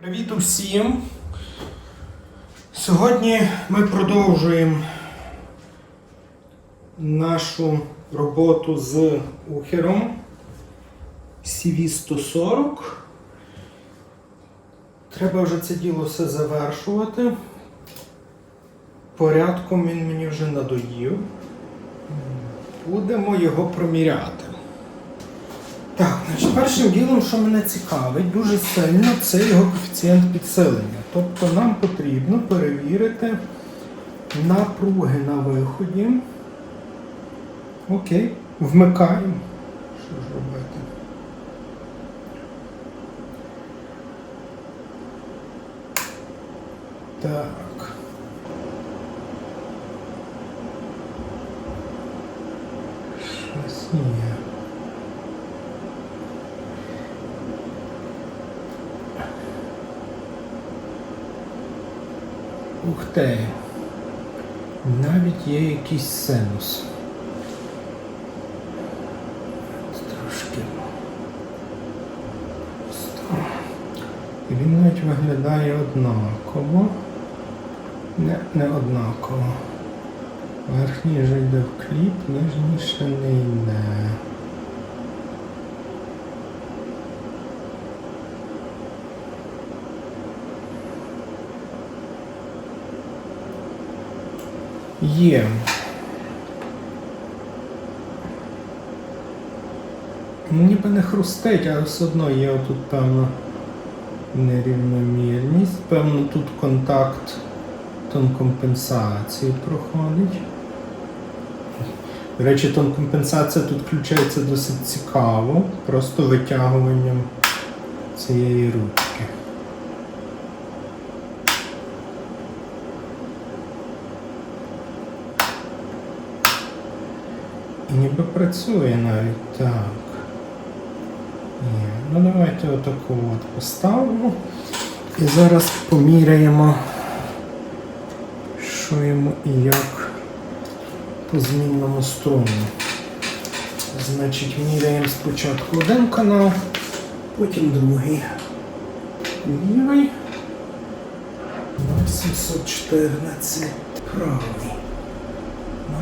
Привіт усім! Сьогодні ми продовжуємо нашу роботу з ухером CV140. Треба вже це діло все завершувати. Порядком він мені вже надоїв. Будемо його проміряти. Так, значить, першим ділом, що мене цікавить дуже сильно, це його коефіцієнт підсилення. Тобто нам потрібно перевірити напруги на виході. Окей, вмикаємо. Що ж робити? Так. Щось є. Ух ти. Навіть є якийсь синус. Трошки. І він навіть виглядає однаково. Не, не однаково. Верхній вже йде в кліп, нижній ще не йде. Є. Ніби не хрустить, але все одно є отут певна нерівномірність. Певно, тут контакт тонкомпенсації проходить. До речі, тонкомпенсація тут включається досить цікаво, просто витягуванням цієї ручки. І ніби працює навіть так. Є. Ну давайте отаку от поставимо. І зараз поміряємо, що йому і як по змінному струму. Значить, міряємо спочатку один канал, потім другий. Лівий. 714 правий.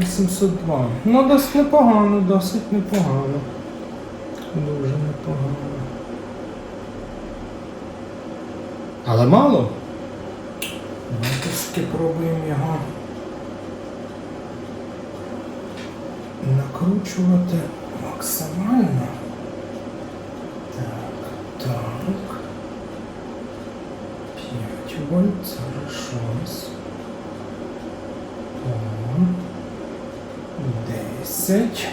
0,702. Ну, досить непогано, досить непогано. Дуже непогано. Але мало. Давайте спробуємо його накручувати максимально. Так, так. 5 вольт, зараз щось. О. 10.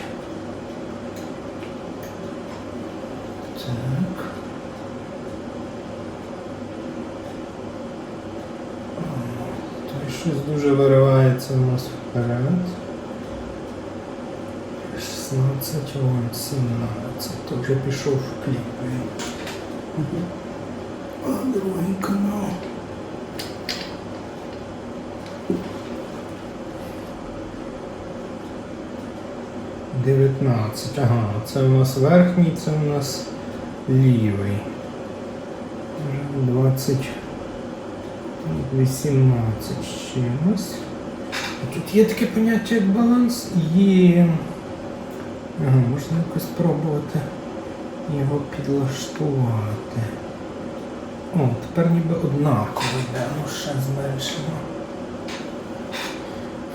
Так. О, Той щось дуже виривається у нас вперед. 16 вон, 17. То вже пішов в кліп. Другий канал. Дев'ятнадцять. Ага, це у нас верхній, це у нас лівий. Вже 20. 18 з чимось. Тут є таке поняття як баланс. Є. Ага, можна якось спробувати його підлаштувати. О, тепер ніби однаково йде, ну ще зменшимо.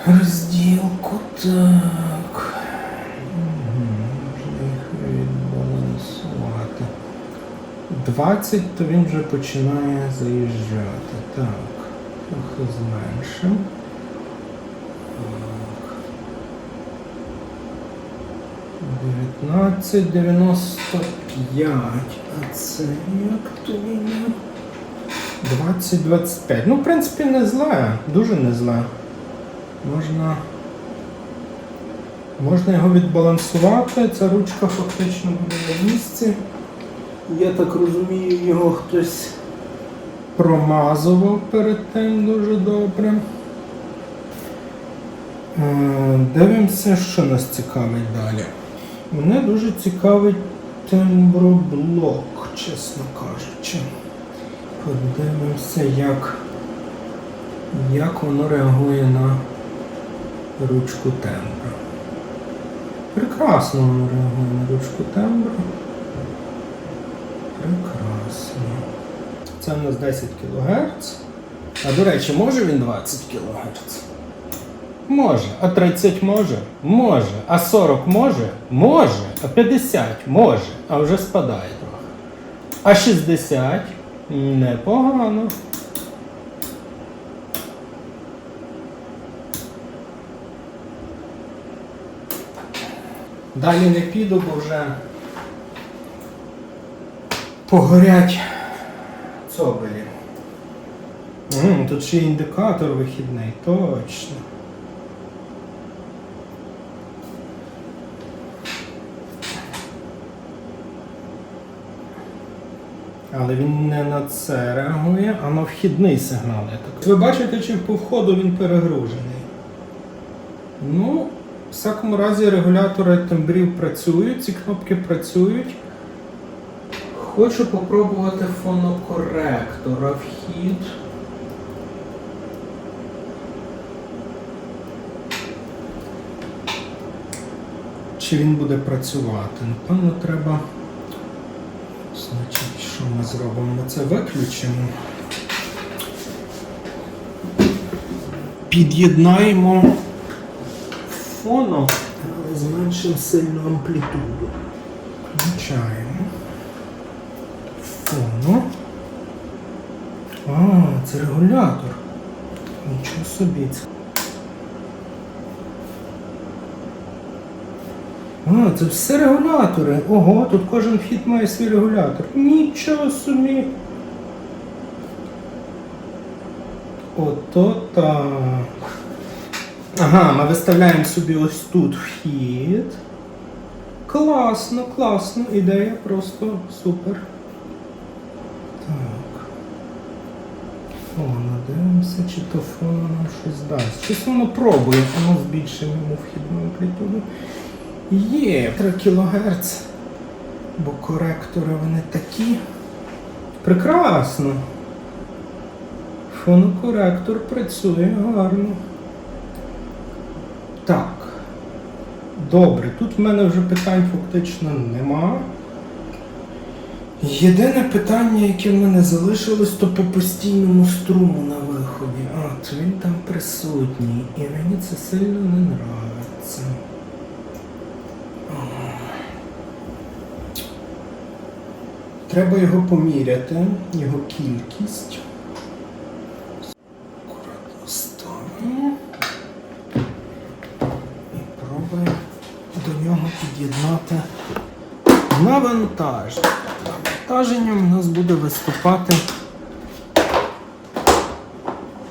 Розділку так. Мгм, Можна їх відбалансувати. 20, то він вже починає заїжджати. Так, трохи зменшимо. Так. 19,95. А це як то він? 20-25. Ну, в принципі, не зле. Дуже не зле. Можна. Можна його відбалансувати. Ця ручка фактично буде на місці. Я так розумію, його хтось промазував перед тим дуже добре. Е, Дивимося, що нас цікавить далі. Мене дуже цікавить темброблок, чесно кажучи. Подивимося, як, як воно реагує на ручку тембра. Прекрасно воно реагує на ручку тембра. Прекрасно. Це у нас 10 кГц. А до речі, може він 20 кГц? Може. А 30 може? Може. А 40 може? Може. А 50 може. А вже спадає трохи. А 60? Непогано. Далі не піду, бо вже погорять цобелі. М, тут ще індикатор вихідний, точно. Але він не на це реагує, а на вхідний сигнал. Ви бачите, чи по входу він перегружений. Ну, в всякому разі, регулятори тембрів працюють, ці кнопки працюють. Хочу попробувати фонокоректора вхід. Чи він буде працювати? Напевно, треба. Значить, що ми зробимо? Ми це виключимо. Під'єднаємо фоном, але зменшимо сильну амплітуду. Включаємо. Фону. А, це регулятор. Нічого собі. А, це все регулятори. Ого, тут кожен вхід має свій регулятор. Нічого собі. Ото так. Ага, ми виставляємо собі ось тут вхід. Класно, класно. Ідея просто супер. Фон, дивимося, чи то фон нам щось дасть. Щось воно пробує, воно збільшимо йому вхідну амплітуду. Є 3 кГц. Бо коректори вони такі. Прекрасно. Фонокоректор працює гарно. Так. Добре, тут в мене вже питань фактично нема. Єдине питання, яке в мене залишилось, то по постійному струму на виході. А, то він там присутній. І мені це сильно не нравиться. Треба його поміряти, його кількість. Акуратно ставимо. І пробуємо до нього під'єднати навантаження. Навантаженням у нас буде виступати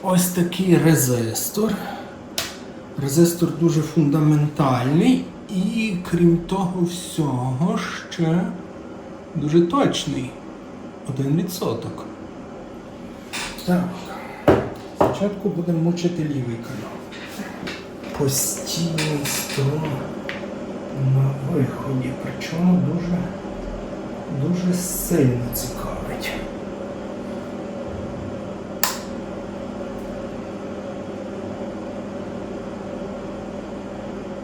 ось такий резистор. Резистор дуже фундаментальний і крім того всього ще дуже точний. Один відсоток. Так. Спочатку будемо мучити лівий канал. Постійний струм на виході. Причому дуже, дуже сильно цікавить.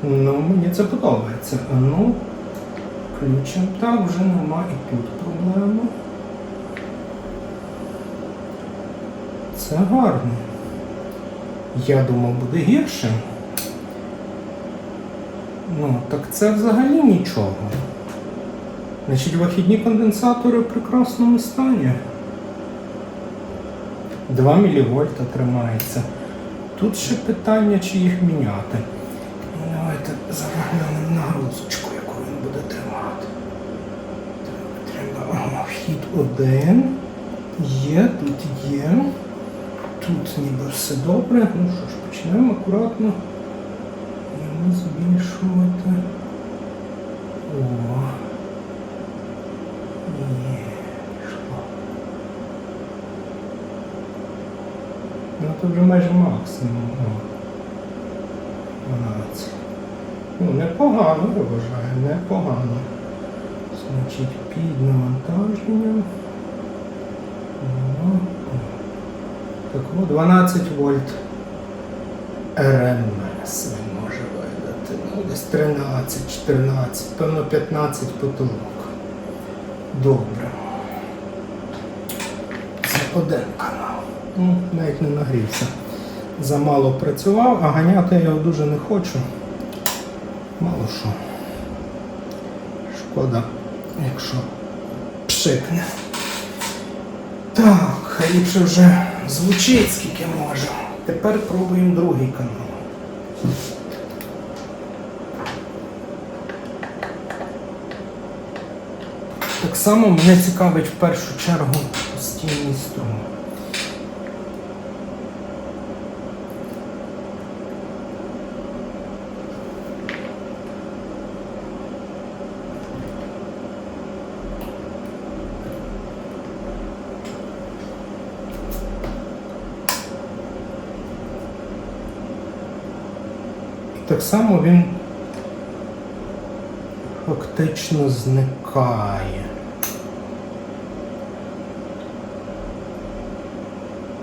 Ну, мені це подобається. А ну, включимо. Так, вже нема і тут проблеми. Це гарно. Я думав, буде гірше. Ну, так це взагалі нічого. Значить, вихідні конденсатори в прекрасному стані. 2 мВ тримається. Тут ще питання, чи їх міняти. Давайте заглянемо нагрузочку, яку він буде тримати. Треба. Вхід один. Є, тут є. Тут ніби все добре. Ну що ж, почнемо акуратно. Йому збільшувати. О. Є, пішло. Ну це вже майже максимум. О. 12. Ну, непогано, я вважаю, непогано. Значить, під навантаженням Ну, Так, от 12 вольт РМС він може видати. Ну, десь 13, 14, певно 15 потолок. Добре. Це один канал. Ну, навіть не нагрівся. Замало працював, а ганяти я його дуже не хочу. Мало що. Шкода, якщо пшикне. Так, хай ліпше вже звучить скільки може. Тепер пробуємо другий канал. Так само мене цікавить в першу чергу постійний струм. Так само він фактично зникає.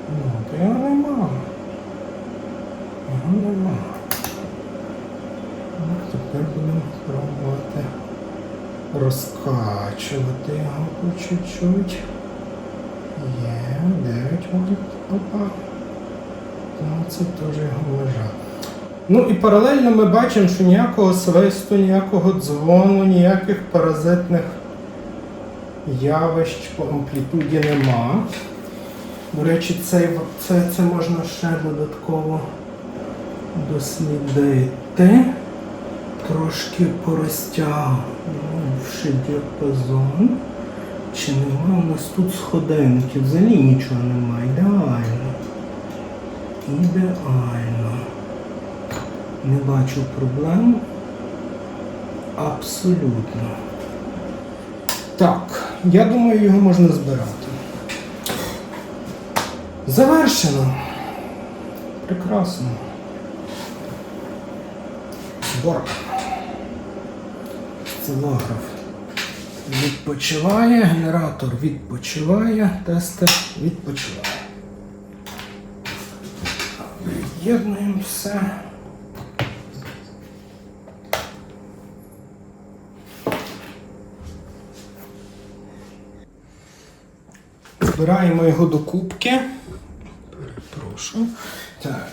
Ну, його нема. Його нема. Ну, тепер будемо пробувати розкачувати його по чуть-чуть. Є, 9 вольт. Опа. Ну, це теж його межа. Ну і паралельно ми бачимо, що ніякого свисту, ніякого дзвону, ніяких паразитних явищ по амплітуді нема. До речі, це, це, це можна ще додатково дослідити. Трошки порозтягнувши діапазон. Чи нема у нас тут сходинки? Взагалі нічого немає. Ідеально. Ідеально. Не бачу проблем. Абсолютно. Так, я думаю, його можна збирати. Завершено. Прекрасно. Зборка. Сценограф відпочиває, генератор відпочиває, тестер відпочиває. Від'єднуємо все. Збираємо його до кубки. Перепрошую. Так.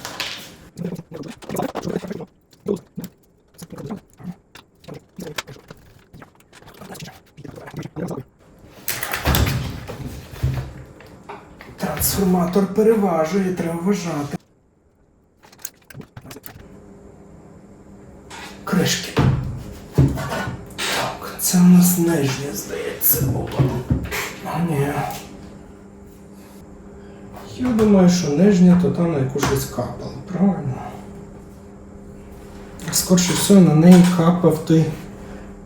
Трансформатор переважує, треба вважати. Кришки. Так, це у нас нижнє, здається, було. А ні. Я думаю, що нижнє то там на яку щось капало, правильно? Скорше всього на неї капав той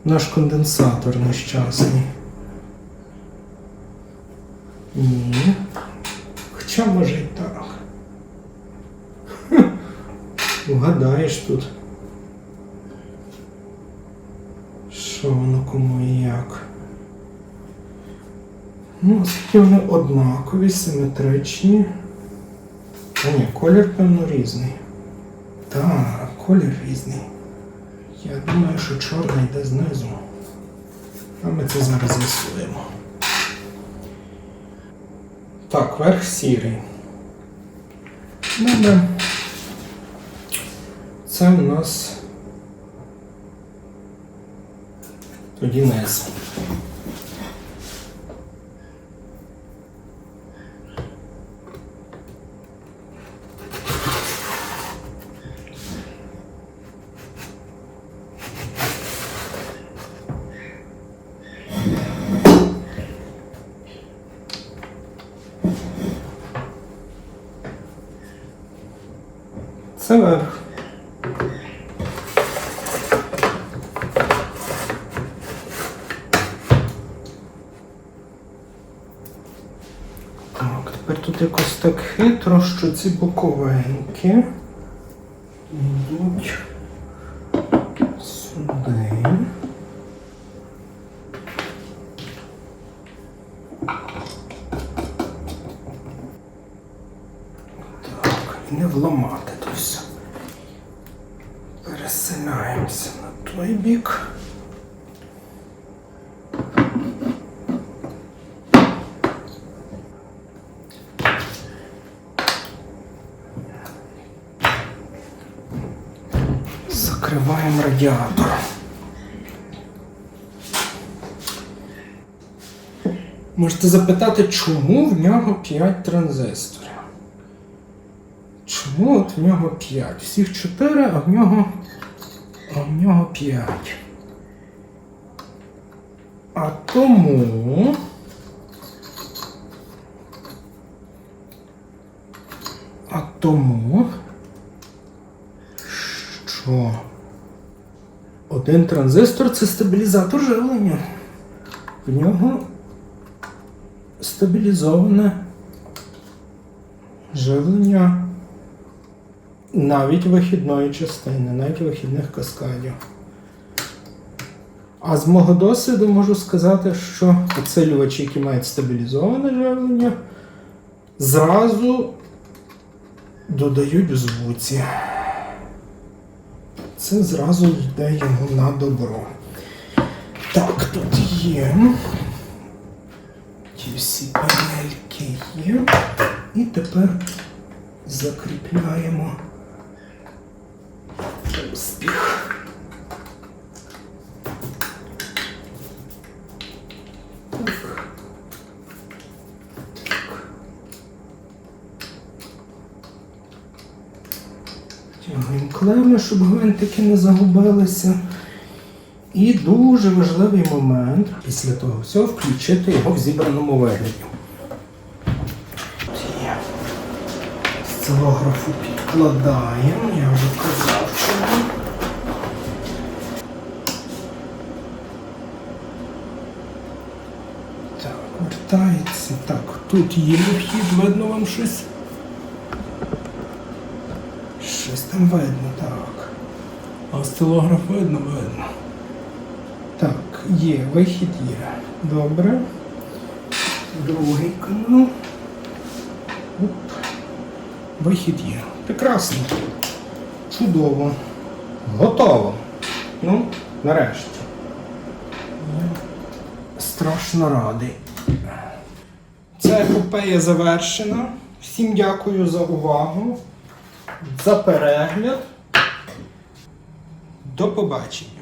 наш конденсатор нещасний. Ні. Хоча може і так. Угадаєш тут. Що воно кому і як. Ну, оскільки вони однакові, симетричні. А ні, колір, певно, різний. Так, колір різний. Я думаю, що чорний йде знизу. А ми це зараз з'ясуємо. Так, верх сірий. Добре. Це в нас тоді низ. Це. Так, тепер тут якось так хитро, що ці боковеньки йдуть сюди. не вламати то все. Переселяємося на той бік. Закриваємо радіатор. Можете запитати, чому в нього 5 транзисторів? Чому от в нього 5? Всіх 4, а в нього. В нього 5. А тому. А тому. Що? Один транзистор це стабілізатор живлення. В нього стабілізоване живлення навіть вихідної частини, навіть вихідних каскадів. А з мого досвіду можу сказати, що підсилювачі, які мають стабілізоване живлення, зразу додають в звуці. Це зразу йде йому на добро. Так, тут є. Ті всі панельки є. І тепер закріпляємо успіх. Тягаємо клеми, щоб гвинтики не загубилися. І дуже важливий момент після того всього включити його в зібраному вигляді. От є. Сцилографу підкладаємо, я вже казав, що. ми. Так, вертається. Так, тут є вхід, видно вам щось. Щось там видно, так. А стилограф видно, видно. Так, є, вихід є. Добре. Другий канал. Оп. Вихід є. Прекрасно. Чудово. Готово. Ну, нарешті. Страшно радий. Ця епопея завершена. Всім дякую за увагу, за перегляд. До побачення.